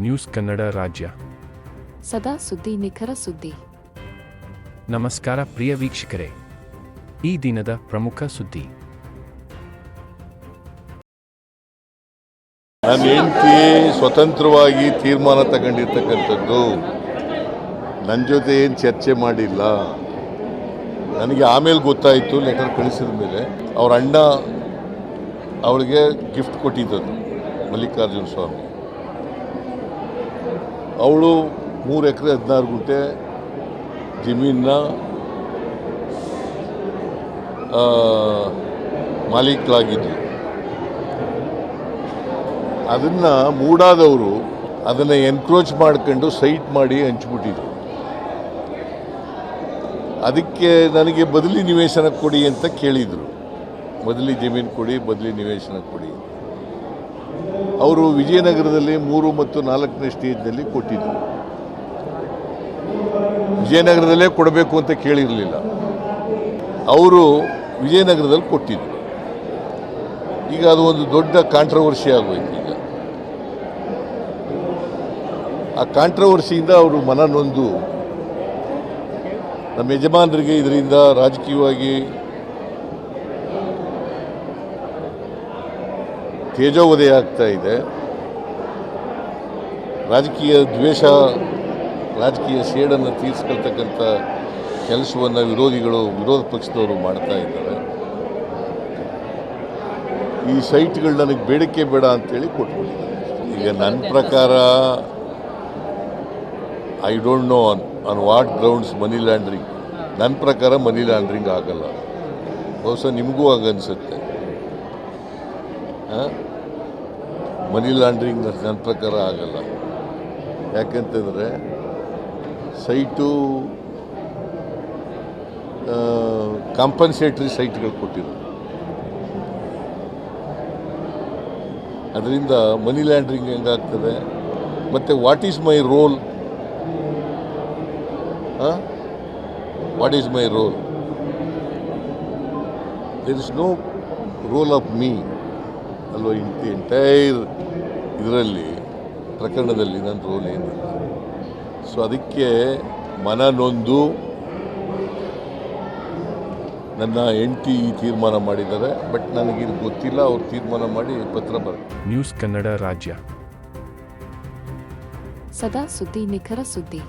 News Kannada ರಾಜ್ಯ. ಸದಾ ಸುದ್ದಿ ನಿಖರ ಸುದ್ದಿ. ನಮಸ್ಕಾರ ಪ್ರಿಯ ವೀಕ್ಷಕರೇ. ಈ ದಿನದ ಪ್ರಮುಖ ಸುದ್ದಿ. ನನ್ನ ಹೆಂಡತಿ ಸ್ವತಂತ್ರವಾಗಿ ತೀರ್ಮಾನ ತಗೊಂಡಿರ್ತಕ್ಕಂಥದ್ದು ನನ್ನ ಜೊತೆ ಏನು ಚರ್ಚೆ ಮಾಡಿಲ್ಲ. ನನಗೆ ಆಮೇಲೆ ಗೊತ್ತಾಯಿತು ಲೆಟರ್ ಕಳಿಸಿದ ಮೇಲೆ. ಅವ್ರ ಅಣ್ಣ ಅವಳಿಗೆ ಗಿಫ್ಟ್ ಕೊಟ್ಟಿದ್ದದ್ದು ಮಲ್ಲಿಕಾರ್ಜುನ ಸ್ವಾಮಿ. ಅವಳು ಮೂರು ಎಕರೆ ಹದಿನಾರು ಗುಂಟೆ ಜಮೀನ ಅದನ್ನು ಅದನ್ನ ಮೂಡಾದವರು ಅದನ್ನು ಎನ್ಕ್ರೋಚ್ ಮಾಡ್ಕೊಂಡು ಸೈಟ್ ಮಾಡಿ ಹಂಚ್ಬಿಟ್ಟಿದ್ರು. ಅದಕ್ಕೆ ನನಗೆ ಬದಲಿ ನಿವೇಶನ ಕೊಡಿ ಅಂತ ಕೇಳಿದರು. ಬದಲಿ ಜಮೀನು ಕೊಡಿ, ಬದಲಿ ನಿವೇಶನ ಕೊಡಿ ಅವರು ವಿಜಯನಗರದಲ್ಲಿ ಮೂರು ಮತ್ತು ನಾಲ್ಕನೇ ಸ್ಟೇಜ್ನಲ್ಲಿ ಕೊಟ್ಟಿದ್ದರು. ವಿಜಯನಗರದಲ್ಲೇ ಕೊಡಬೇಕು ಅಂತ ಕೇಳಿರಲಿಲ್ಲ. ಅವರು ವಿಜಯನಗರದಲ್ಲಿ ಕೊಟ್ಟಿದ್ದರು. ಈಗ ಅದು ಒಂದು ದೊಡ್ಡ ಕಾಂಟ್ರವರ್ಸಿ ಆಗೋಯ್ತು ಈಗ. ಆ ಕಾಂಟ್ರವರ್ಸಿಯಿಂದ ಅವರು ಮನ ನೊಂದು ನಮ್ಮ ಯಜಮಾನರಿಗೆ ಇದರಿಂದ ರಾಜಕೀಯವಾಗಿ ತೇಜೋವಧೆ ಆಗ್ತಾ ಇದೆ. ರಾಜಕೀಯ ದ್ವೇಷ, ರಾಜಕೀಯ ಸೇಡನ್ನು ತೀರಿಸ್ಕೊಳ್ತಕ್ಕಂಥ ಕೆಲಸವನ್ನು ವಿರೋಧಿಗಳು, ವಿರೋಧ ಪಕ್ಷದವರು ಮಾಡ್ತಾ ಇದ್ದಾರೆ. ಈ ಸೈಟ್ಗಳು ನನಗೆ ಬೇಡಿಕೆ ಬೇಡ ಅಂತೇಳಿ ಕೊಟ್ಬಿಟ್ಟಿದ್ದಾರೆ. ಈಗ ನನ್ನ ಪ್ರಕಾರ I don't know on on what grounds money laundering ನನ್ನ ಪ್ರಕಾರ ಮನಿ ಲ್ಯಾಂಡ್ರಿಂಗ್ ಆಗಲ್ಲ. ಬಹುಶಃ ನಿಮಗೂ ಆಗನ್ಸುತ್ತೆ ಮನಿ ಲಾಂಡ್ರಿಂಗ್ ನನ್ನ ಪ್ರಕಾರ ಆಗಲ್ಲ. ಯಾಕೆಂತಂದರೆ ಸೈಟು ಕಾಂಪನ್ಸೇಟ್ರಿ ಸೈಟ್ಗಳು ಕೊಟ್ಟಿರೋದು. ಅದರಿಂದ ಮನಿ ಲ್ಯಾಂಡ್ರಿಂಗ್ ಹೆಂಗಾಗ್ತದೆ? ಮತ್ತು what is my role what is my role there is no role of me ಅಲ್ವಾ ಇಂಥ ಎಂಟೈರ್ ಇದರಲ್ಲಿ ಪ್ರಕರಣದಲ್ಲಿ ನನ್ನ ರೋಲ್ ಏನಿಲ್ಲ. ಸೊ ಅದಕ್ಕೆ ಮನ ನೊಂದು ನನ್ನ ಹೆಂಡತಿ ಈ ತೀರ್ಮಾನ ಮಾಡಿದ್ದಾರೆ ಬಟ್ ಇದು ಗೊತ್ತಿಲ್ಲ ಅವ್ರು ತೀರ್ಮಾನ ಮಾಡಿ ಪತ್ರ ಬರ. ನ್ಯೂಸ್ ಕನ್ನಡ ರಾಜ್ಯ ಸದಾ ಸುದ್ದಿ ನಿಖರ ಸುದ್ದಿ.